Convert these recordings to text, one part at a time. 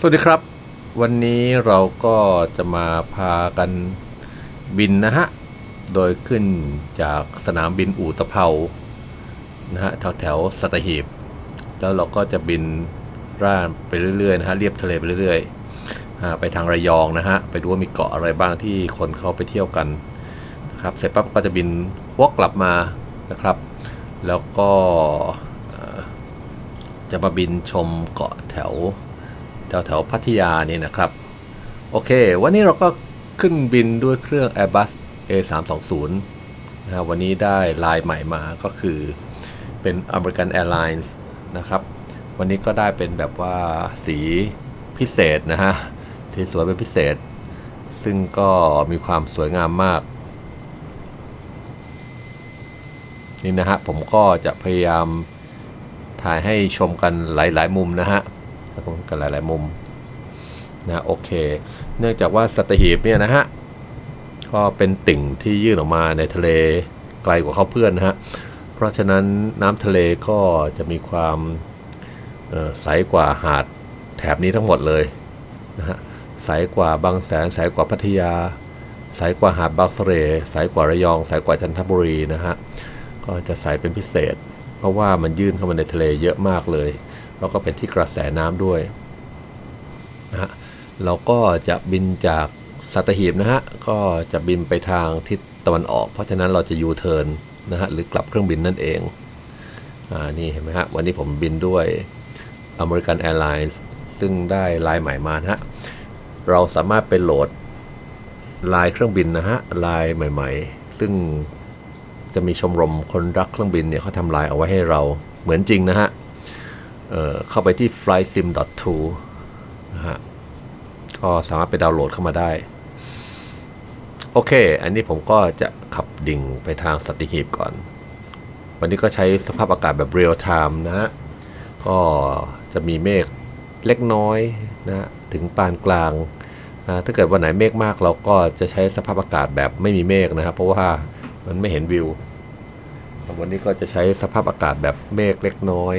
สวัสดีครับ วันนี้เราก็จะมาพากันบินนะฮะ โดยขึ้นจากสนามบินอู่ตะเภานะฮะแถวแถวสัตหีบ แล้วเราก็จะบินร่านไปเรื่อยๆนะฮะเรียบทะเลไปเรื่อยๆไปทางระยองนะฮะไปดูว่ามีเกาะอะไรบ้างที่คนเขาไปเที่ยวกันนะครับเสร็จปั๊บก็จะบินวกกลับมานะครับ แล้วก็จะมาบินชมเกาะแถว แถวแถวพัทยานี่นะครับ โอเค วันนี้เราก็ขึ้นบินด้วยเครื่อง Airbus A320 นะครับวันนี้ได้ลายใหม่มาก็คือเป็น American Airlines นะครับ วันนี้ก็ได้เป็นแบบว่าสีพิเศษนะฮะสีสวยเป็นพิเศษ ซึ่งก็มีความสวยงามมาก นี่นะฮะผมก็จะพยายามถ่ายให้ชมกันหลาย ๆ มุมนะฮะ ก็กันหลาย ๆ มุมนะโอเค เนื่องจากว่าสัตหีบเนี่ยนะฮะก็เป็นติ่งที่ยื่นออกมาในทะเลไกลกว่าเขาเพื่อนนะฮะเพราะฉะนั้นน้ำทะเลก็จะมีความใสกว่าหาดแถบนี้ทั้งหมดเลยนะฮะใสกว่าบางแสนใสกว่าพัทยาใสกว่าหาดบางเสร่ใสกว่าระยองใสกว่าจันทบุรีนะฮะก็จะใสเป็นพิเศษ เพราะว่ามันยื่นเข้ามาในทะเลเยอะมากเลย แล้วก็เป็นที่กระแสน้ำด้วยนะฮะเราก็จะบินจากสัตหีบนะฮะก็จะบินไปทางทิศตะวันออก เพราะฉะนั้นเราจะยูเทิร์นนะฮะหรือกลับเครื่องบินนั่นเองอ่านี่เห็นไหมฮะวันนี้ผมบินด้วย American Airlines ซึ่งได้ลายใหม่มานะฮะเราสามารถไปโหลดลายเครื่องบินนะฮะลายใหม่ ๆ ซึ่งจะมีชมรมคนรักเครื่องบินเนี่ยเขาทำลายเอาไว้ให้เราเหมือนจริงนะฮะ เเข้าไปที่ flysim.to นะฮะก็สามารถไปดาวน์โหลดเข้ามาได้ โอเค อันนี้ผมก็จะขับดิ่งไปทางสัตหีบก่อน วันนี้ก็ใช้สภาพอากาศแบบเรียลไทม์นะฮะ ก็จะมีเมฆเล็กน้อยนะฮะถึงปานกลางนะถ้าเกิดวันไหนเมฆมากเราก็จะใช้สภาพอากาศแบบไม่มีเมฆนะครับ เพราะว่ามันไม่เห็นวิว วันนี้ก็จะใช้สภาพอากาศแบบเมฆเล็กน้อย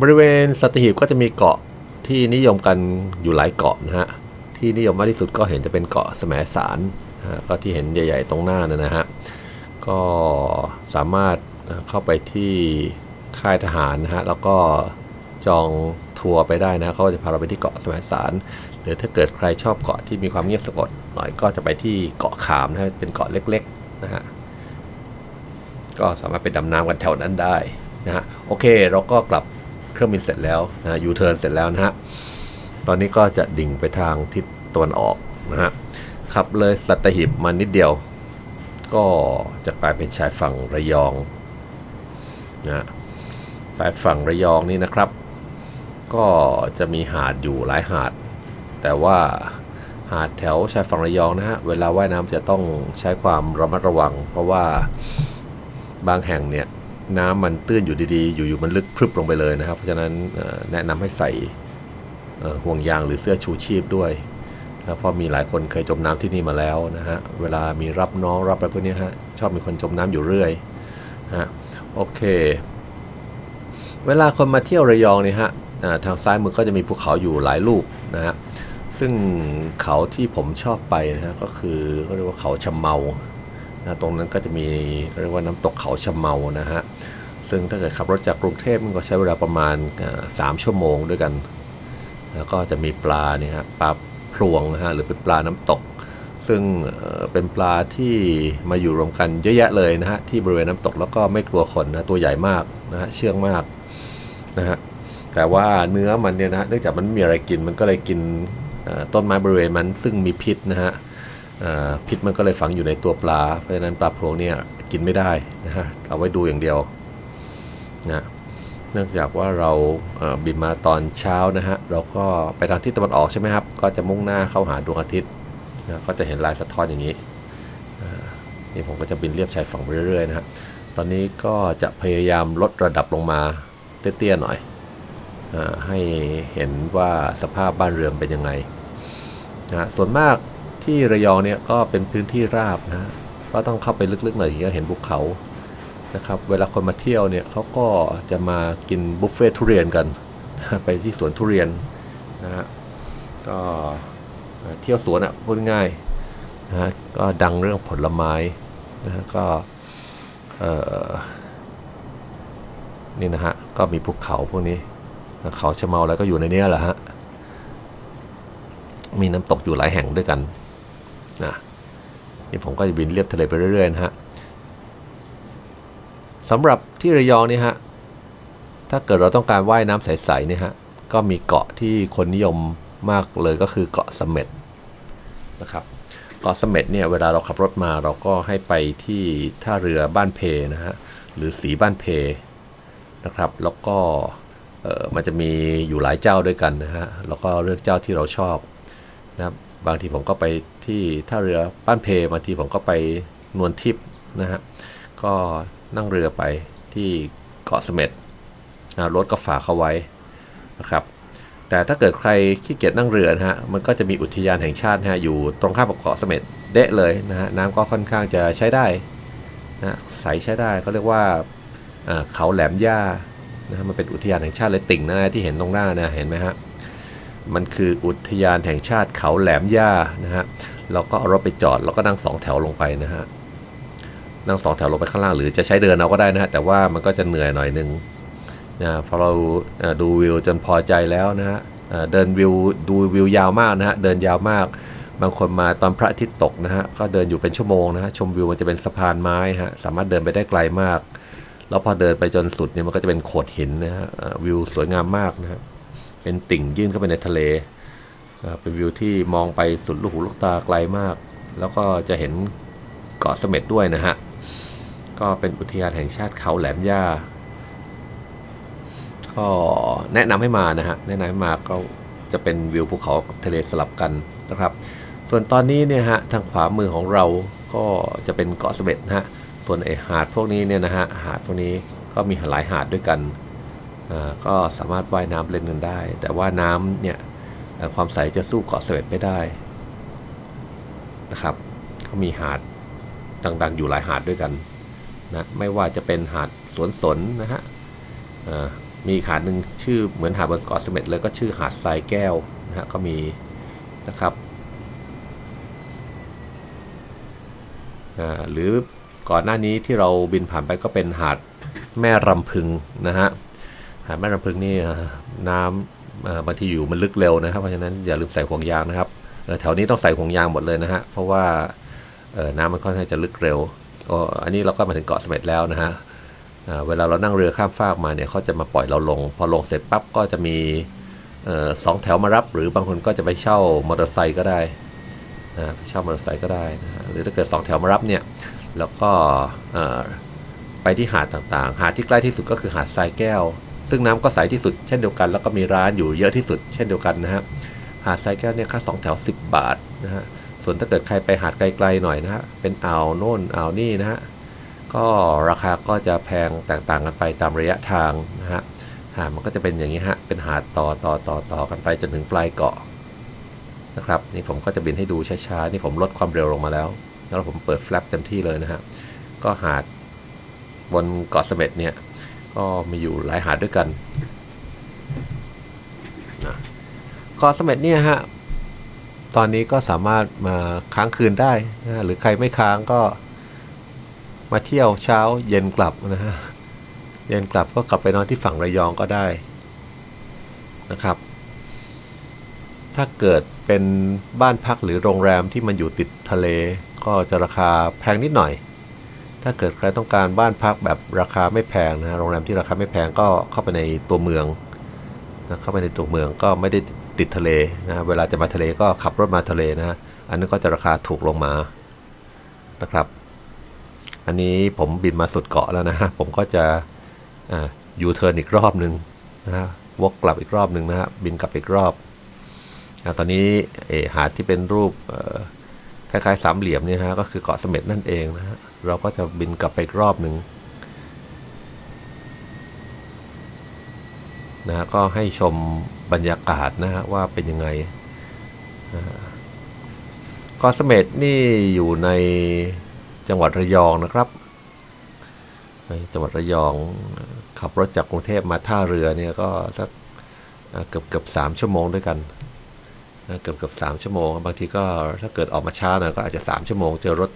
บริเวณสัตหีบก็จะมีเกาะที่นิยมกันอยู่หลายเกาะนะฮะ ที่นิยมมากที่สุดก็เห็นจะเป็นเกาะแสมสารนะฮะก็ที่เห็นใหญ่ๆตรงหน้านะนะฮะ ก็สามารถเข้าไปที่ค่ายทหารนะฮะ แล้วก็จองทัวร์ไปได้นะเขาจะพาเราไปที่เกาะแสมสาร หรือถ้าเกิดใครชอบเกาะที่มีความเงียบสงบหน่อยก็จะไปที่เกาะขามนะฮะ เป็นเกาะเล็กๆนะฮะ ก็สามารถไปดำน้ำกันแถวนั้นได้นะฮะ โอเคเราก็กลับ เครื่องบินเสร็จแล้วนะยูเทิร์นเสร็จแล้วนะฮะตอนนี้ก็จะดิ่งไปทางทิศตะวันออกนะฮะขับเลยสัตหีบมานิดเดียว ก็จะกลายเป็นชายฝั่งระยองนะสายฝั่งระยองนี่นะครับ ก็จะมีหาดอยู่หลายหาด แต่ว่าหาดแถวชายฝั่งระยองนะฮะเวลาว่ายน้ำจะต้องใช้ความระมัดระวัง เพราะว่าบางแห่งเนี่ย น้ำมันตื้นอยู่ดีๆ อยู่ๆมันลึกพรึบลงไปเลยนะครับ เพราะฉะนั้นแนะนำให้ใส่ห่วงยางหรือเสื้อชูชีพด้วยนะเพราะมีหลายคนเคยจมน้ำที่นี่มาแล้วนะฮะ เวลามีรับน้องรับอะไรพวกนี้ฮะ ชอบมีคนจมน้ำอยู่เรื่อยฮะ โอเค เวลาคนมาเที่ยวระยองเนี่ยฮะทางซ้ายมือก็จะมีภูเขาอยู่หลายลูกนะฮะ ซึ่งเขาที่ผมชอบไปนะฮะก็คือเขาเรียกว่าเขาชะเมา นะตรงนั้นก็จะมีเรียกว่าน้ำตกเขาชะเมานะฮะซึ่งถ้าเกิดขับรถจากกรุงเทพมันก็ใช้เวลาประมาณอ่าสามชั่วโมงด้วยกัน แล้วก็จะมีปลาเนี่ยฮะปลาพรวงนะฮะหรือเป็นปลาน้ำตก ซึ่งเป็นปลาที่มาอยู่รวมกันเยอะแยะเลยนะฮะที่บริเวณน้ำตกแล้วก็ไม่กลัวคนนะตัวใหญ่มากนะฮะเชื่องมากนะฮะแต่ว่าเนื้อมันเนี่ยนะเนื่องจากมันไม่มีอะไรกินมันก็เลยกินต้นไม้บริเวณมันซึ่งมีพิษนะฮะ พิษมันก็เลยฝังอยู่ในตัวปลา เพราะฉะนั้นปลาโพรงเนี่ยกินไม่ได้นะฮะเอาไว้ดูอย่างเดียวนะเนื่องจากว่าเราบินมาตอนเช้านะฮะเราก็ไปทางทิศตะวันออกใช่ไหมครับ ก็จะมุ่งหน้าเข้าหาดวงอาทิตย์นะก็จะเห็นลายสะท้อนอย่างนี้นี่ผมก็จะบินเรียบชายฝั่งไปเรื่อยๆนะครับตอนนี้ก็จะพยายามลดระดับลงมาเตี้ยๆหน่อยให้เห็นว่าสภาพบ้านเรือนเป็นยังไงนะส่วนมาก ที่ระยองเนี่ยก็เป็นพื้นที่ราบนะก็ต้องเข้าไปลึกๆหน่อยถึงจะเห็นภูเขานะครับเวลาคนมาเที่ยวเนี่ยเขาก็จะมากินบุฟเฟ่ทุเรียนกัน ไปที่สวนทุเรียนนะฮะก็เที่ยวสวนอะ่ะพูดง่ายนะฮะก็ดังเรื่องผลไม้นะฮะก็เอ่อนี่นะฮะก็มีภูเขาพวกนี้เขาชะเมาอะไรก็อยู่ในเนี้ยแหละฮะมีน้ำตกอยู่หลายแห่งด้วยกัน นะนี่ผมก็จะบินเลียบทะเลไปเรื่อยๆนะฮะสำหรับที่ระยองนี่ฮะถ้าเกิดเราต้องการว่ายน้ำใสๆนี่ฮะก็มีเกาะที่คนนิยมมากเลยก็คือเกาะเสม็ดนะครับเกาะเสม็ดเนี่ยเวลาเราขับรถมาเราก็ให้ไปที่ท่าเรือบ้านเพนะฮะหรือสีบ้านเพนะครับ แล้วก็มันจะมีอยู่หลายเจ้าด้วยกันนะฮะแล้วก็เลือกเจ้าที่เราชอบนะครับบางทีผมก็ไป ที่ท่าเรือบ้านเพบางทีผมก็ไปนวลทิพย์นะฮะก็นั่งเรือไปที่เกาะเสม็ดรถก็ฝากเขาไว้นะครับแต่ถ้าเกิดใครขี้เกียจนั่งเรือนะฮะมันก็จะมีอุทยานแห่งชาตินะฮะอยู่ตรงข้ามกับเกาะเสม็ดเดะเลยนะฮะน้ำก็ค่อนข้างจะใช้ได้นะใสใช้ได้เขาเรียกว่าเอ่อเขาแหลมย่านะฮะมันเป็นอุทยานแห่งชาติเลยติ่งนะที่เห็นตรงหน้านะเห็นไหมฮะ มันคืออุทยานแห่งชาติเขาแหลมย่านะฮะเราก็เอารถไปจอดแล้วก็นั่งสองแถวลงไปนะฮะนั่งสองแถวลงไปข้างล่างหรือจะใช้เดินเอาก็ได้นะฮะแต่ว่ามันก็จะเหนื่อยหน่อยนึงนะพอเราดูวิวจนพอใจแล้วนะฮะเดินวิวดูวิวยาวมากนะฮะเดินยาวมาก บางคนมาตอนพระอาทิตย์ตกนะฮะก็เดินอยู่เป็นชั่วโมงนะฮะชมวิวมันจะเป็นสะพานไม้ฮะสามารถเดินไปได้ไกลมาก แล้วพอเดินไปจนสุดเนี่ยมันก็จะเป็นโขดหินนะฮะวิวสวยงามมากนะฮะ เป็นติ่งยื่นเข้าไปในทะเลเป็นวิวที่มองไปสุดลูกหูลูกตาไกลมาก แล้วก็จะเห็นเกาะเสม็ดด้วยนะฮะ ก็เป็นอุทยานแห่งชาติเขาแหลมย่า ก็แนะนำให้มานะฮะ แนะนำให้มาก็จะเป็นวิวภูเขากับทะเลสลับกันนะครับ ส่วนตอนนี้เนี่ยฮะทางขวามือของเราก็จะเป็นเกาะเสม็ดนะฮะ ส่วนไอหาดพวกนี้เนี่ยนะฮะ หาดพวกนี้ก็มีหลายหาดด้วยกัน ก็สามารถว่ายน้ำเล่นกันได้ แต่ว่าน้ำเนี่ยความใสจะสู้เกาะเสม็ดไม่ได้นะครับก็มีหาดดังๆ อยู่หลายหาดด้วยกันนะไม่ว่าจะเป็นหาดสวนสนนะฮะมีหาดหนึ่งชื่อเหมือนหาดบนเกาะเสม็ดเลยก็ชื่อหาดทรายแก้วนะฮะก็มีนะครับหรือก่อนหน้านี้ที่เราบินผ่านไปก็เป็นหาดแม่รำพึงนะฮะ หาดแม่รำพึงนี่น้ำบางทีอยู่มันลึกเร็วนะครับ เพราะฉะนั้นอย่าลืมใส่ห่วงยางนะครับแถวนี้ต้องใส่ห่วงยางหมดเลยนะฮะเพราะว่าน้ำมันค่อนข้างจะลึกเร็วอ๋ออันนี้เราก็มาถึงเกาะเสม็ดแล้วนะฮะเวลาเรานั่งเรือข้ามฟากมาเนี่ยเขาจะมาปล่อยเราลง พอลงเสร็จปั๊บก็จะมีออสองแถวมารับ หรือบางคนก็จะไปเช่ามอเตอร์ไซค์ก็ได้นะไปเช่ามอเตอร์ไซค์ก็ได้นะฮะหรือถ้าเกิดสองแถวมารับเนี่ยแล้วก็ไปที่หาดต่างๆ หาดที่ใกล้ที่สุดก็คือหาดทรายแก้ว ซึ่งน้ำก็ใสที่สุดเช่นเดียวกัน แล้วก็มีร้านอยู่เยอะที่สุด เช่นเดียวกันนะฮะหาดทรายแก้วเนี่ยค่าสองแถว 10 บาทนะฮะส่วนถ้าเกิดใครไปหาดไกลๆหน่อยนะฮะเป็นอ่าวโน่นอ่าวนี่นะฮะก็ราคาก็จะแพงแตกต่างกันไปตามระยะทางนะฮะหาดมันก็จะเป็นอย่างนี้ฮะเป็นหาดต่อต่อต่อต่อกันไปจนถึงปลายเกาะนะครับนี่ผมก็จะบินให้ดูช้าๆนี่ผมลดความเร็วลงมาแล้ว แล้วผมเปิดแฟลปเต็มที่เลยนะฮะก็หาดบนเกาะเสม็ดเนี่ย ก็มีอยู่หลายหาดด้วยกันนะเกาะเสม็ดเนี่ยฮะตอนนี้ก็สามารถมาค้างคืนได้นะฮะหรือใครไม่ค้างก็มาเที่ยวเช้าเย็นกลับนะฮะเย็นกลับก็กลับไปนอนที่ฝั่งระยองก็ได้นะครับ ถ้าเกิดเป็นบ้านพักหรือโรงแรมที่มันอยู่ติดทะเล ก็จะราคาแพงนิดหน่อย ถ้าเกิดใครต้องการบ้านพักแบบราคาไม่แพงนะฮะโรงแรมที่ราคาไม่แพงก็เข้าไปในตัวเมืองนะเข้าไปในตัวเมืองก็ไม่ได้ติดทะเลนะฮะเวลาจะมาทะเลก็ขับรถมาทะเลนะฮะอันนั้นก็จะราคาถูกลงมานะครับ อันนี้ผมบินมาสุดเกาะแล้วนะฮะผมก็จะยูเทิร์นอีกรอบหนึ่งนะฮะวกกลับอีกรอบหนึ่งนะฮะบินกลับอีกรอบอะตอนนี้เออหาดที่เป็นรูปคล้ายๆสามเหลี่ยมเนี่ยฮะก็คือเกาะเสม็ดนั่นเองนะฮะ เราก็จะบินกลับไปอีกรอบหนึ่งนะก็ให้ชมบรรยากาศนะฮะว่าเป็นยังไงนะฮะเกาะเมดนี่อยู่ในจังหวัดระยองนะครับในจังหวัดระยองขับรถจากกรุงเทพมาท่าเรือเนี่ยก็สักเกือบเกือบสามชั่วโมงด้วยกันเกือบเกือบสามชั่วโมง บางทีก็ถ้าเกิดออกมาช้าหน่อยก็อาจจะสามชั่วโมงเจอรถ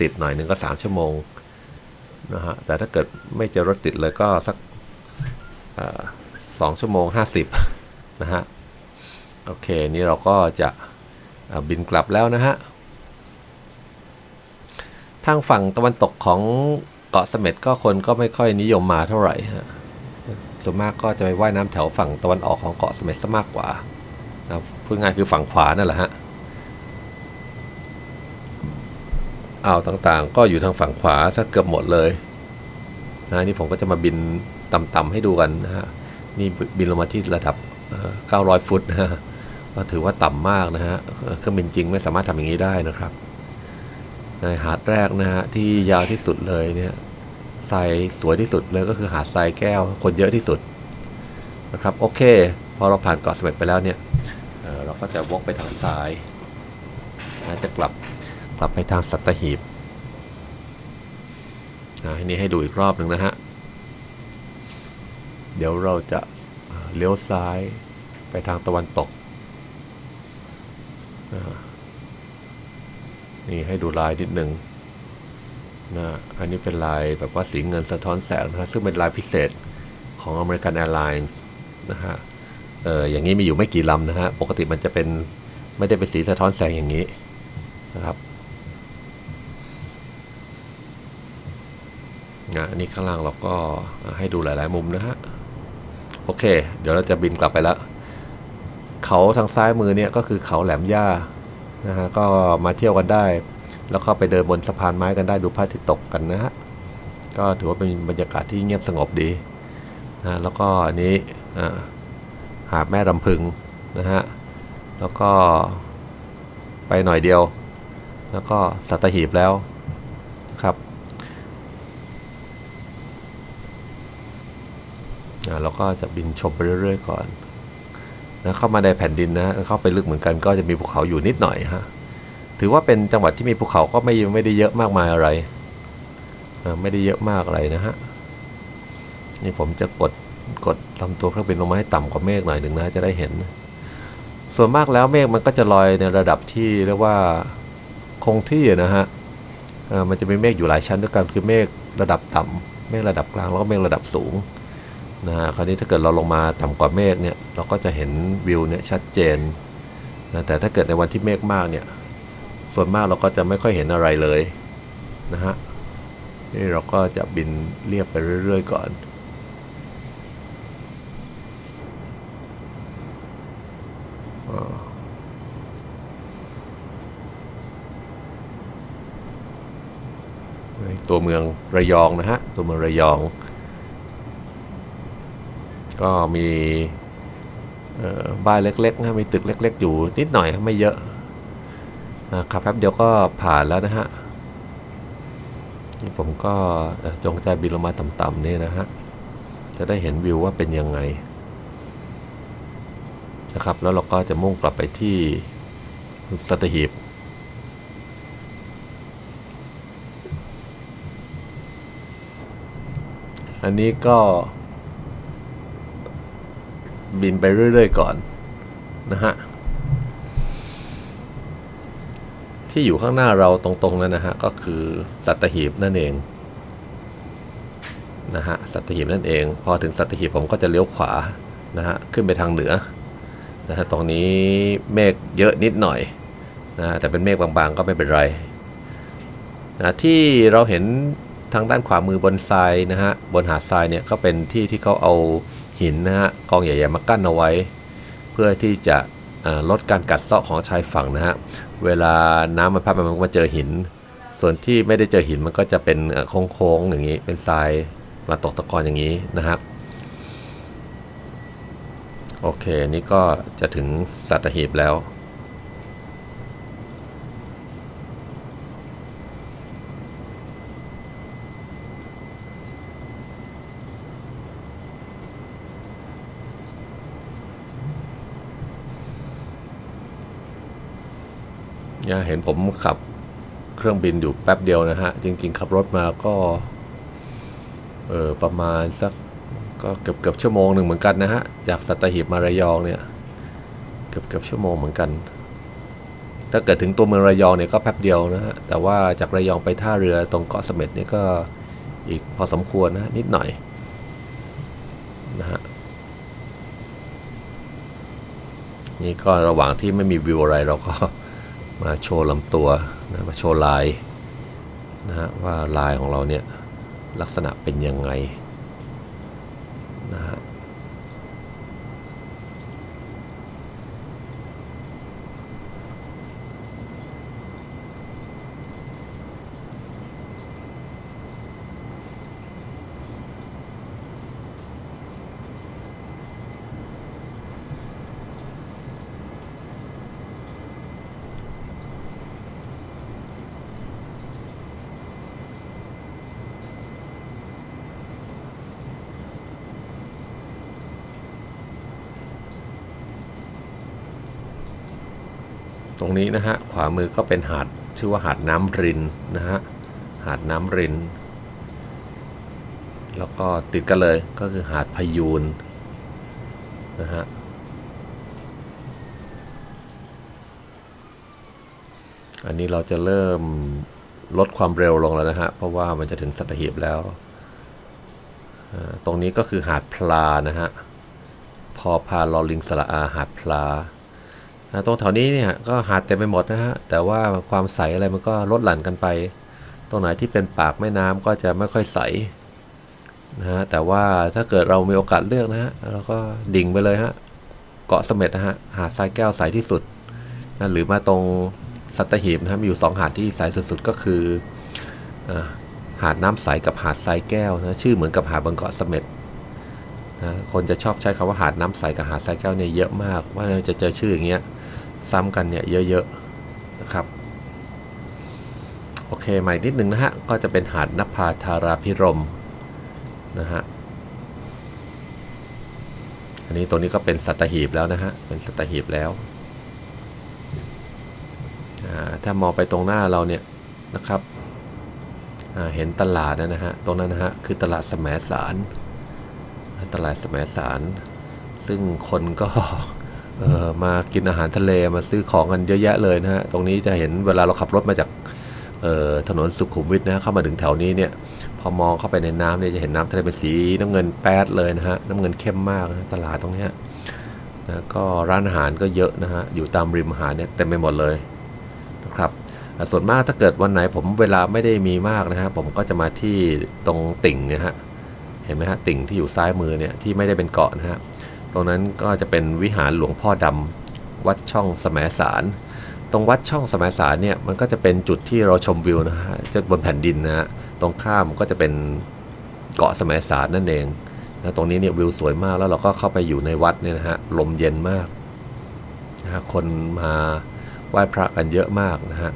ติดหน่อยหนึ่งก็สามชั่วโมงนะฮะแต่ถ้าเกิดไม่เจอรถติดเลยก็สักสองชั่วโมงห้าสิบนะฮะ โอเค นี่เราก็จะบินกลับแล้วนะฮะ ทางฝั่งตะวันตกของเกาะเสม็ดก็คนก็ไม่ค่อยนิยมมาเท่าไหร่ฮะส่วนมากก็จะไปว่ายน้ำแถวฝั่งตะวันออกของเกาะเสม็ดซะมากกว่านะพูดง่ายคือฝั่งขวานั่นแหละฮะ อ่าวต่างๆ ก็อยู่ทางฝั่งขวาซะเกือบหมดเลยนะนี่ผมก็จะมาบินต่ำๆให้ดูกันนะฮะนี่บินลงมาที่ระดับเอ่อ900 ฟุตนะฮะก็ถือว่าต่ำมากนะฮะเครื่องบินจริงไม่สามารถทำอย่างนี้ได้นะครับในหาดแรกนะฮะที่ยาวที่สุดเลยเนี่ยทรายสวยที่สุดเลยก็คือหาดทรายแก้วคนเยอะที่สุดนะครับโอเค พอเราผ่านเกาะเสม็ดไปแล้วเนี่ยเเราก็จะวกไปทางซ้ายนะจะกลับ กลับไปทางสัตหีบนะอันนี้ให้ดูอีกรอบหนึ่งนะฮะ เดี๋ยวเราจะเลี้ยวซ้ายไปทางตะวันตก นี่ให้ดูลายนิดหนึ่งนะอันนี้เป็นลายแบบว่าสีเงินสะท้อนแสงนะฮะซึ่งเป็นลายพิเศษของ American Airlines นะฮะ เอออย่างนี้มีอยู่ไม่กี่ลำนะฮะ ปกติมันจะเป็นไม่ได้เป็นสีสะท้อนแสงอย่างนี้นะครับ นะอันนี้ข้างล่างเราก็ให้ดูหลาย ๆ มุมนะฮะ โอเค เดี๋ยวเราจะบินกลับไปแล้ว เขาทางซ้ายมือเนี่ยก็คือเขาแหลมย่านะฮะ ก็มาเที่ยวกันได้ แล้วก็ไปเดินบนสะพานไม้กันได้ดูพระอาทิตย์ตกกันนะฮะ ก็ถือว่าเป็นบรรยากาศที่เงียบสงบดีนะแล้วก็อันนี้หาดแม่ลำพึงนะฮะ แล้วก็ไปหน่อยเดียว แล้วก็สัตหีบแล้วนะครับอ่า เราก็จะบินชมไปเรื่อยๆก่อนนะเข้ามาในแผ่นดินนะเข้าไปลึกเหมือนกันก็จะมีภูเขาอยู่นิดหน่อยฮะถือว่าเป็นจังหวัดที่มีภูเขาก็ไม่ไม่ได้เยอะมากมายอะไรไม่ได้เยอะมากอะไรนะฮะนี่ผมจะกดกดลำตัวเครื่องบินลงมาให้ต่ำกว่าเมฆหน่อยหนึ่งนะจะได้เห็น ส่วนมากแล้วเมฆมันก็จะลอยในระดับที่เรียกว่าคงที่นะฮะมันจะมีเมฆอยู่หลายชั้นด้วยกันคือเมฆระดับต่ำเมฆระดับกลางแล้วก็เมฆระดับสูง นะฮะคราวนี้ถ้าเกิดเราลงมาต่ำกว่าเมฆเนี่ยเราก็จะเห็นวิวเนี่ยชัดเจนนะแต่ถ้าเกิดในวันที่เมฆมากเนี่ยส่วนมากเราก็จะไม่ค่อยเห็นอะไรเลยนะฮะนี่เราก็จะบินเรียบไปเรื่อย ๆ ก่อน ตัวเมืองระยองนะฮะ ตัวเมืองระยอง ก็มีบ้านเล็กๆนะมีตึกเล็ก ๆ อยู่นิดหน่อยไม่เยอะอ่าขับแป๊บเดียวก็ผ่านแล้วนะฮะนี่ผมก็จงใจบินลงมาต่ำๆนี่นะฮะจะได้เห็นวิวว่าเป็นยังไงนะครับแล้วเราก็จะมุ่งกลับไปที่สัตหีบอันนี้ก็ บินไปเรื่อยๆก่อนนะฮะที่อยู่ข้างหน้าเราตรงๆนั้นนะฮะก็คือสัตหีบนั่นเองนะฮะสัตหีบนั่นเอง พอถึงสัตหีบผมก็จะเลี้ยวขวานะฮะขึ้นไปทางเหนือนะฮะตรงนี้เมฆเยอะนิดหน่อยนะแต่เป็นเมฆบางๆก็ไม่เป็นไรนะที่เราเห็นทางด้านขวามือบนทรายนะฮะบนหาดทรายเนี่ยก็เป็นที่ที่เขาเอา หินนะฮะกองใหญ่ๆมากั้นเอาไว้ เพื่อที่จะลดการกัดเซาะของชายฝั่งนะฮะเวลาน้ำมันพัดมามันก็มาเจอหิน ส่วนที่ไม่ได้เจอหินมันก็จะเป็นโค้งๆอย่างนี้เป็นทรายมาตกตะกอนอย่างนี้นะครับโอเค นี่ก็จะถึงสัตหีบแล้ว เเห็นผมขับเครื่องบินอยู่แป๊บเดียวนะฮะ จริง ๆ ขับรถมาก็ เออประมาณสักก็เกือบเกือบชั่วโมงหนึ่งเหมือนกันนะฮะ จากสัตหีบมาระยองเนี่ย เกือบเกือบชั่วโมงเหมือนกัน ถ้าเกิดถึงตัวเมืองระยองเนี่ยก็แป๊บเดียวนะฮะ แต่ว่าจากระยองไปท่าเรือตรงเกาะเสม็ดนี่ก็อีกพอสมควรนะนิดหน่อยนะฮะนี่ก็ระหว่างที่ไม่มีวิวอะไรเราก็ มาโชว์ลำตัวนะมาโชว์ลายนะฮะว่าลายของเราเนี่ยลักษณะเป็นยังไงนะฮะามือก็เป็นหาดชื่อว่าหาดน้ำรินนะฮะหาดน้ำริน แล้วก็ติดกันเลยก็คือหาดพยูนนะฮะอันนี้เราจะเริ่มลดความเร็วลงแล้วนะฮะ เพราะว่ามันจะถึงสัตหีบแล้ว ตรงนี้ก็คือหาดพลานะฮะ พอพาลอลิงสระอาหาดพลา ตรงแถวนี้เนี่ยก็หาดเต็มไปหมดนะฮะ แต่ว่าความใสอะไรมันก็ลดหลั่นกันไป ตรงไหนที่เป็นปากแม่น้ำก็จะไม่ค่อยใสนะฮะ แต่ว่าถ้าเกิดเรามีโอกาสเลือกนะฮะเราก็ดิ่งไปเลยฮะ เกาะเสม็ดนะฮะ หาดทรายแก้วใสที่สุดนะหรือมาตรงสัตหีบนะฮะมีอยู่สองหาดที่ใสสุดๆก็คืออหาดน้ำใสกับหาดทรายแก้วนะชื่อเหมือนกับหาดบนเกาะเสม็ดนะคนจะชอบใช้คำว่าหาดน้ำใสกับหาดทรายแก้วเนี่ยเยอะมากว่าเราจะเจอชื่ออย่างเงี้ย ซ้ำกันเนี่ยเยอะๆนะครับ โอเคใหม่นิดนึงนะฮะ ก็จะเป็นหาดนภาธาราพิรมนะฮะอันนี้ตัวนี้ก็เป็นสัตหีบแล้วนะฮะ เป็นสัตหีบแล้วถ้ามองไปตรงหน้าเราเนี่ยนะครับเห็นตลาดนะฮะ ตรงนั้นนะฮะคือตลาดแสมสาร ตลาดแสมสาร ซึ่งคนก็ มากินอาหารทะเลมาซื้อของกันเยอะแยะเลยนะฮะตรงนี้จะเห็นเวลาเราขับรถมาจากออถนนสุขุมวิทนะฮะเข้ามาถึงแถวนี้เนี่ยพอมองเข้าไปในน้ำเนี่ยจะเห็นน้ำทะเลเป็นสีน้ำเงินแป๊ดเลยนะฮะน้ำเงินเข้มมากนะตลาดตรงนี้นะก็ร้านอาหารก็เยอะนะฮะอยู่ตามริมหาดเนี่ยเต็มไปหมดเลยนะครับส่วนมากถ้าเกิดวันไหนผมเวลาไม่ได้มีมากนะฮะผมก็จะมาที่ตรงติ่งนี่ยฮะเห็นไหมฮะติ่งที่อยู่ซ้ายมือเนี่ยที่ไม่ได้เป็นเกาะนะฮะ ตรงนั้นก็จะเป็นวิหารหลวงพ่อดำวัดช่องสมสาร ตรงวัดช่องสมสารเนี่ยมันก็จะเป็นจุดที่เราชมวิวนะฮะจะบนแผ่นดินนะฮะตรงข้ามก็จะเป็นเกาะสมสารนั่นเองนะตรงนี้เนี่ยวิวสวยมากแล้วเราก็เข้าไปอยู่ในวัดเนี่ยนะฮะลมเย็นมากนะฮะคนมาไหว้พระกันเยอะมากนะฮะ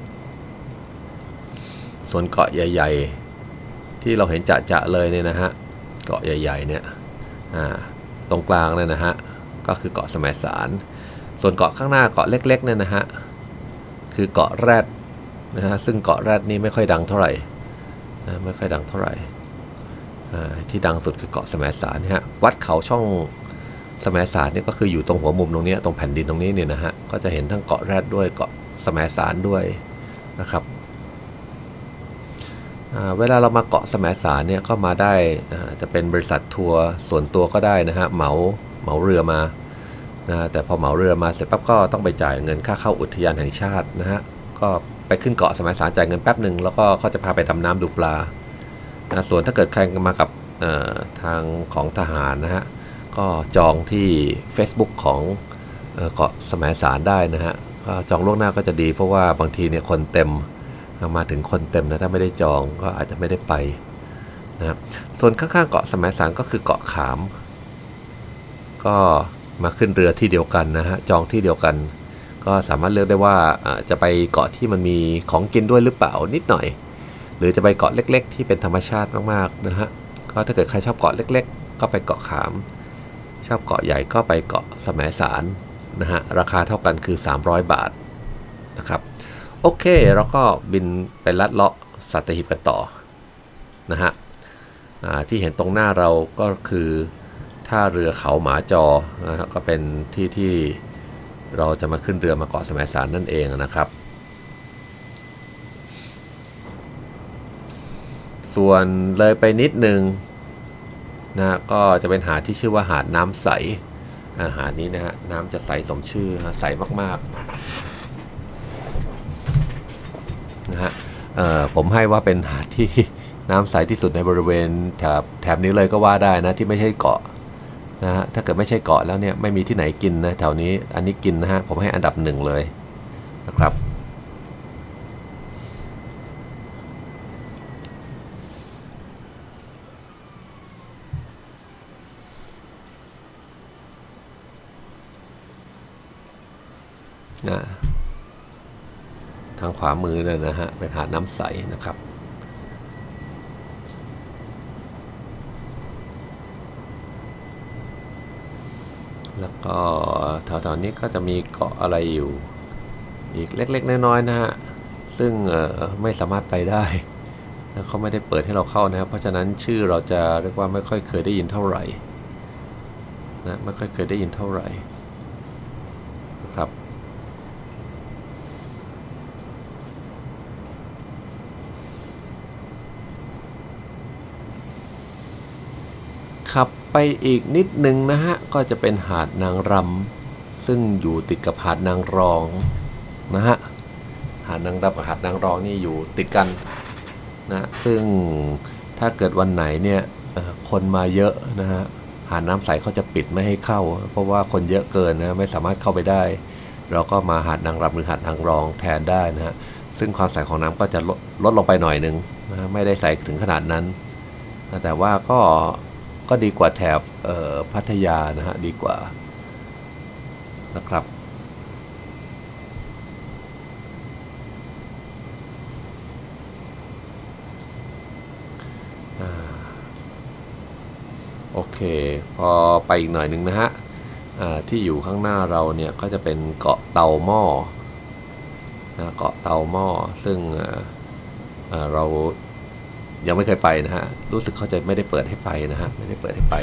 ส่วนเกาะใหญ่ ๆ ที่เราเห็นจะๆเลยเนี่ยนะฮะเกาะใหญ่ ๆ เนี่ยอ่า ตรงกลางเนี่ยนะฮะก็คือเกาะสมัยสาร ส่วนเกาะข้างหน้าเกาะเล็กๆเนี่ยนะฮะคือเกาะแรดนะฮะซึ่งเกาะแรดนี่ไม่ค่อยดังเท่าไหร่นะไม่ค่อยดังเท่าไหร่อ่าที่ดังสุดคือเกาะสมัยสารเนี่ยฮะวัดเขาช่องสมัยสารนี่ก็คืออยู่ตรงหัวมุมตรงนี้ตรงแผ่นดินตรงนี้เนี่ยนะฮะก็จะเห็นทั้งเกาะแรดด้วยเกาะสมัยสารด้วยนะครับ เวลาเรามาเกาะแสมสารเนี่ยก็มาได้จะเป็นบริษัททัวร์ส่วนตัวก็ได้นะฮะเหมาเหมาเรือมานะแต่พอเหมาเรือมาเสร็จปั๊บก็ต้องไปจ่ายเงินค่าเข้าอุทยานแห่งชาตินะฮะก็ไปขึ้นเกาะสมัยสารจ่ายเงินแป๊บหนึ่งแล้วก็เขาจะพาไปดำน้ำดูปลานะส่วนถ้าเกิดใครมากับทางของทหารนะฮะก็จองที่ Facebook ของเกาะสมัยสารได้นะฮะจองล่วงหน้าก็จะดีเพราะว่าบางทีเนี่ยคนเต็ม มาถึงคนเต็มนะถ้าไม่ได้จองก็อาจจะไม่ได้ไปนะครับส่วนข้างๆเกาะสมัยสารก็คือเกาะขาม ก็มาขึ้นเรือที่เดียวกันนะฮะจองที่เดียวกัน ก็สามารถเลือกได้ว่าจะไปเกาะที่มันมีของกินด้วยหรือเปล่านิดหน่อย หรือจะไปเกาะเล็ก ๆ ที่เป็นธรรมชาติมากๆนะฮะก็ถ้าเกิดใครชอบเกาะเล็ก ๆ ก็ไปเกาะขาม ชอบเกาะใหญ่ก็ไปเกาะสมัยสารนะฮะราคาเท่ากันคือ 300 บาทนะครับ โอเคเราก็บินไปลัดเลาะสัตหีบกันต่อนะฮะที่เห็นตรงหน้าเราก็คือท่าเรือเขาหมาจอนะครับก็เป็นที่ที่เราจะมาขึ้นเรือมาเกาะสมัยสารนั่นเองนะครับ ส่วนเลยไปนิดนึงนะก็จะเป็นหาดที่ชื่อว่าหาดน้ำใสอาหาดนี้นะฮะน้ำจะใสสมชื่อฮะใสมากๆ ฮะผมให้ว่าเป็นหาดที่น้ำใสที่สุดในบริเวณแถบแถบนี้เลยก็ว่าได้นะที่ไม่ใช่เกาะนะฮะถ้าเกิดไม่ใช่เกาะแล้วเนี่ยไม่มีที่ไหนกินนะแถวนี้อันนี้กินนะฮะผมให้อันดับหนึ่งเลยนะครับนะ ทางขวามือเนี่ยนะฮะเป็นหาดน้ำใสนะครับ แล้วก็แถวๆนี้ก็จะมีเกาะอะไรอยู่ อีกเล็กๆ น้อยๆนะฮะ ซึ่งไม่สามารถไปได้แล้วเขาไม่ได้เปิดให้เราเข้านะครับ เพราะฉะนั้นชื่อเราจะเรียกว่าไม่ค่อยเคยได้ยินเท่าไหร่นะไม่ค่อยเคยได้ยินเท่าไหร่นะครับ ขับไปอีกนิดนึงนะฮะ ก็จะเป็นหาดนางรำซึ่งอยู่ติดกับหาดนางรองนะฮะ หาดนางรำกับหาดนางรองนี่อยู่ติดกันนะซึ่งถ้าเกิดวันไหนเนี่ยคนมาเยอะนะฮะ หาดน้ำใสเขาจะปิดไม่ให้เข้า เพราะว่าคนเยอะเกินนะไม่สามารถเข้าไปได้ เราก็มาหาดนางรำหรือหาดนางรองแทนได้นะฮะ ซึ่งความใสของน้ำก็จะลดลดลงไปหน่อยนึงนะฮะไม่ได้ใสถึงขนาดนั้น แต่ว่าก็ ก็ดีกว่าแถบพัทยานะฮะดีกว่านะครับอโอเค พอไปอีกหน่อยหนึ่งนะฮะที่อยู่ข้างหน้าเราเนี่ยก็จะเป็นเกาะเตาหม้อนะเกาะเตาหม้อซึ่งเรา ยังไม่เคยไปนะฮะ รู้สึกเขาจะไม่ได้เปิดให้ไปนะฮะ ไม่ได้เปิดให้ไป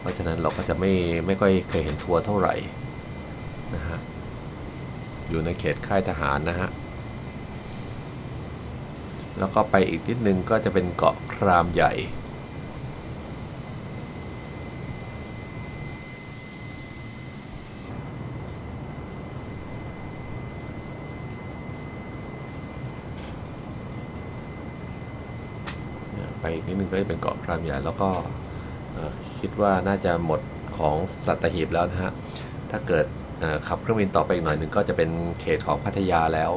เพราะฉะนั้นเราก็จะไม่ไม่ค่อยเคยเห็นทัวร์เท่าไหร่นะฮะ อยู่ในเขตค่ายทหารนะฮะ แล้วก็ไปอีกนิดนึงก็จะเป็นเกาะครามใหญ่ ไปอีก นิดนึงก็จะเป็นเกาะครามใหญ่แล้วก็คิดว่าน่าจะหมดของสัตหีบแล้วนะฮะ ถ้าเกิดขับเครื่องบินต่อไปอีกหน่อยหนึ่งก็จะเป็นเขตของพัทยาแล้ว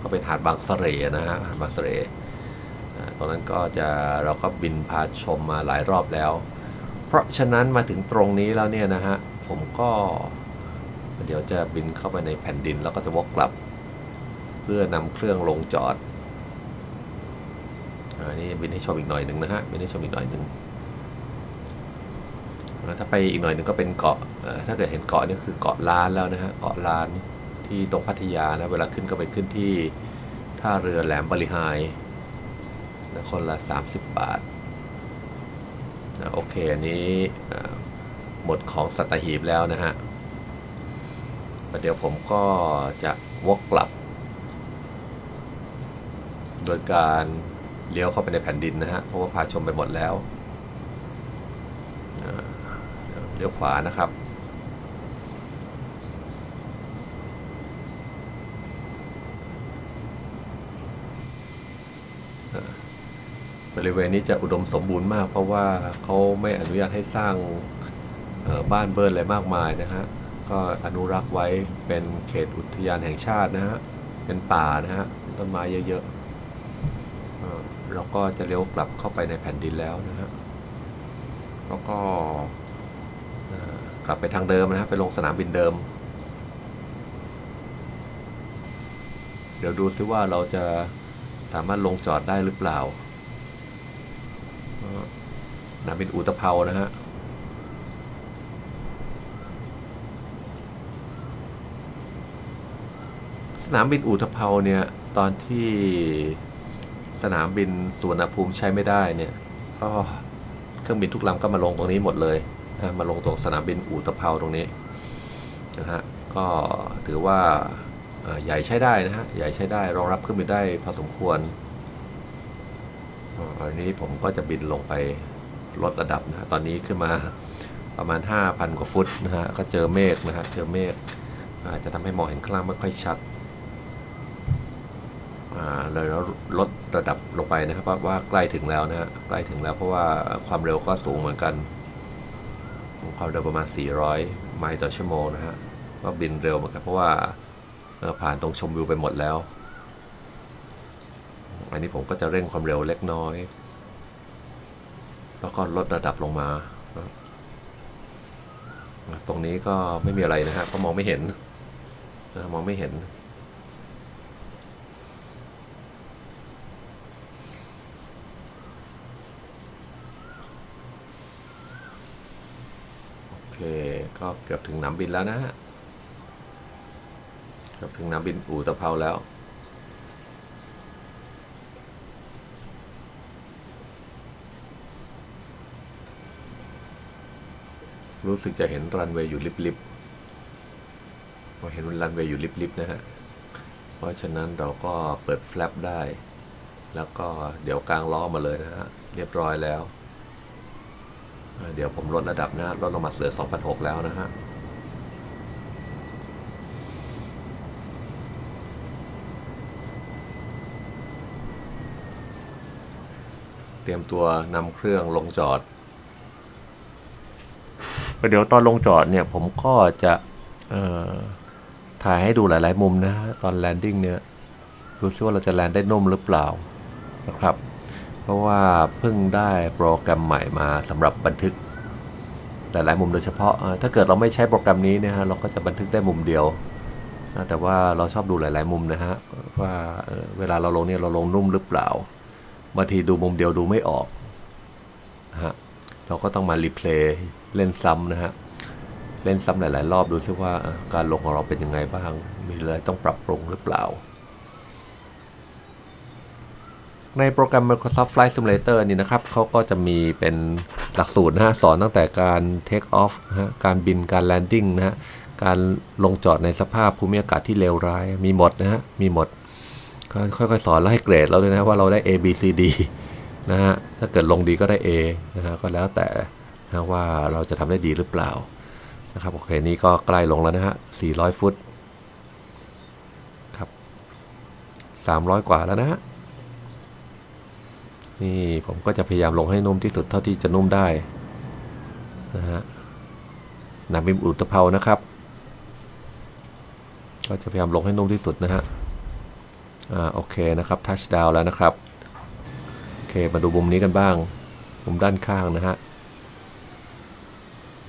ก็เป็นหาดบางเสร่นะฮะหาดบางเสร่อ่าตรงนั้นก็จะเราก็บินพาชมมาหลายรอบแล้ว เพราะฉะนั้นมาถึงตรงนี้แล้วเนี่ยนะฮะ ผมก็เดี๋ยวจะบินเข้าไปในแผ่นดินแล้วก็จะวกกลับ เพื่อนำเครื่องลงจอด อันนี้บินให้ชมอีกหน่อยหนึ่งนะฮะบินให้ชมอีกหน่อยหนึ่งแล้วถ้าไปอีกหน่อยหนึ่งก็เป็นเกาะถ้าเกิดเห็นเกาะนี่คือเกาะล้านแล้วนะฮะเกาะล้านที่ตรงพัทยานะเวลาขึ้นก็ไปขึ้นที่ท่าเรือแหลมบริหายนะคนละ 30 บาทนะโอเคอันนี้หมดของสัตหีบแล้วนะฮะประเดี๋ยวผมก็จะวกกลับ โดยการ เลี้ยวเข้าไปในแผ่นดินนะฮะเพราะว่าพาชมไปหมดแล้วเลี้ยวขวานะครับ บริเวณนี้จะอุดมสมบูรณ์มาก เพราะว่าเขาไม่อนุญาตให้สร้างบ้านเบิร์นอะไรมากมายนะฮะ ก็อนุรักษ์ไว้เป็นเขตอุทยานแห่งชาตินะฮะ เป็นป่านะฮะ ต้นไม้เยอะๆ เราก็จะเลี้ยวกลับเข้าไปในแผ่นดินแล้วนะฮะแล้วก็กลับไปทางเดิมนะครับไปลงสนามบินเดิม เดี๋ยวดูซิว่าเราจะสามารถลงจอดได้หรือเปล่าสนามบินอุตภเปานะฮะสนามบินอุตภเปาเนี่ยตอนที่ สนามบินสุวรรณภูมิใช้ไม่ได้เนี่ยก็เครื่องบินทุกลำก็มาลงตรงนี้หมดเลยนะมาลงตรงสนามบินอู่ตะเภาตรงนี้นะฮะก็ถือว่าใหญ่ใช้ได้นะฮะใหญ่ใช้ได้รองรับเครื่องบินได้พอสมควรอันนี้ผมก็จะบินลงไปลดระดับนะตอนนี้ขึ้นมาประมาณ 5,000 กว่าฟุตนะฮะก็เจอเมฆนะฮะเจอเมฆอาจจะทำให้มองเห็นข้างล่างไม่ค่อยชัด เลยลดระดับลงไปนะครับว่าว่าใกล้ถึงแล้วนะฮะใกล้ถึงแล้วเพราะว่าความเร็วก็สูงเหมือนกัน ความเร็วประมาณ 400 ไมล์ต่อชั่วโมงนะฮะก็บินเร็วเหมือนกันเพราะว่าผ่านตรงชมวิวไปหมดแล้ว อันนี้ผมก็จะเร่งความเร็วเล็กน้อย แล้วก็ลดระดับลงมา ตรงนี้ก็ไม่มีอะไรนะฮะก็มองไม่เห็นมองไม่เห็น เค ก็เกือบถึงหนามบินแล้วนะฮะ เกือบถึงหนามบินอู่ตะเภาแล้ว รู้สึกจะเห็นรันเวย์อยู่ลิบๆพอเห็นรันเวย์อยู่ลิบๆนะฮะ เพราะฉะนั้นเราก็เปิดแฟลปได้ แล้วก็เดี๋ยวกลางล้อมาเลยนะฮะ เรียบร้อยแล้ว เดี๋ยวผมลดระดับนะลดลงมาเหลือ2,006แล้วนะฮะเตรียมตัวนำเครื่องลงจอดเดี๋ยวตอนลงจอดเนี่ยผมก็จะถ่ายให้ดูหลาย ๆ มุมนะฮะตอนแลนดิ้งเนี่ยดูซิว่าเราจะแลนได้นุ่มหรือเปล่านะครับ เพราะว่าเพิ่งได้โปรแกรมใหม่มาสำหรับบันทึกหลายๆมุมโดยเฉพาะถ้าเกิดเราไม่ใช้โปรแกรมนี้นะฮะเราก็จะบันทึกได้มุมเดียวแต่ว่าเราชอบดูหลาย ๆ มุมนะฮะว่าเวลาเราลงเนี่ยเราลงนุ่มหรือเปล่าบางทีดูมุมเดียวดูไม่ออกนะฮะเราก็ต้องมารีเพลย์เล่นซ้ำนะฮะเล่นซ้ำหลาย ๆ รอบดูซิว่าการลงของเราเป็นยังไงบ้าง มีอะไรต้องปรับปรุงหรือเปล่า ในโปรแกรม Microsoft Flight Simulator นี่นะครับเขาก็จะมีเป็นหลักสูตรนะฮะสอนตั้งแต่การ Take Off นะฮะการบินการ Landing นะฮะการลงจอดในสภาพภูมิอากาศที่เลวร้าย มีหมดนะฮะมีหมดค่อยๆสอนแล้วให้เกรดเราด้วยนะว่าเราได้ A B C D นะฮะถ้าเกิดลงดีก็ได้ A นะฮะก็แล้วแต่นะว่าเราจะทำได้ดีหรือเปล่านะครับโอเคนี่ก็ใกล้ลงแล้วนะฮะ400 ฟุตครับ300 กว่าแล้วนะฮะ นี่ผมก็จะพยายามลงให้นุ่มที่สุดเท่าที่จะนุ่มได้นะฮะหนาบิมอุตภเปานะครับ ก็จะพยายามลงให้นุ่มที่สุดนะฮะอ่าโอเคนะครับทัชดาวแล้วนะครับโอเคมาดูมุมนี้กันบ้าง มุมด้านข้างนะฮะ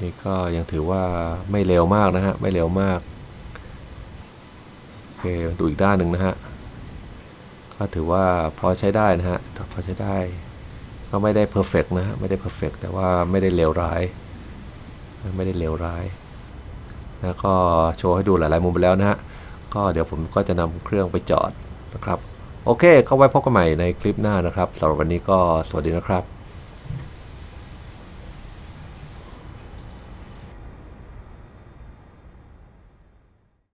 นี่ก็ยังถือว่าไม่เร็วมากนะฮะไม่เร็วมากโอเคดูอีกด้านหนึ่งนะฮะ ก็ถือว่าพอใช้ได้นะฮะพอใช้ได้ ก็ไม่ได้เพอร์เฟกนะฮะไม่ได้เพอร์เฟกแต่ว่าไม่ได้เลวร้าย ไม่ได้เลวร้ายแล้วก็โชว์ให้ดูหลาย ๆ มุมไปแล้วนะฮะก็เดี๋ยวผมก็จะนำเครื่องไปจอดนะครับ โอเค ก็ไว้พบกันใหม่ในคลิปหน้านะครับสำหรับวันนี้ก็สวัสดีนะครับ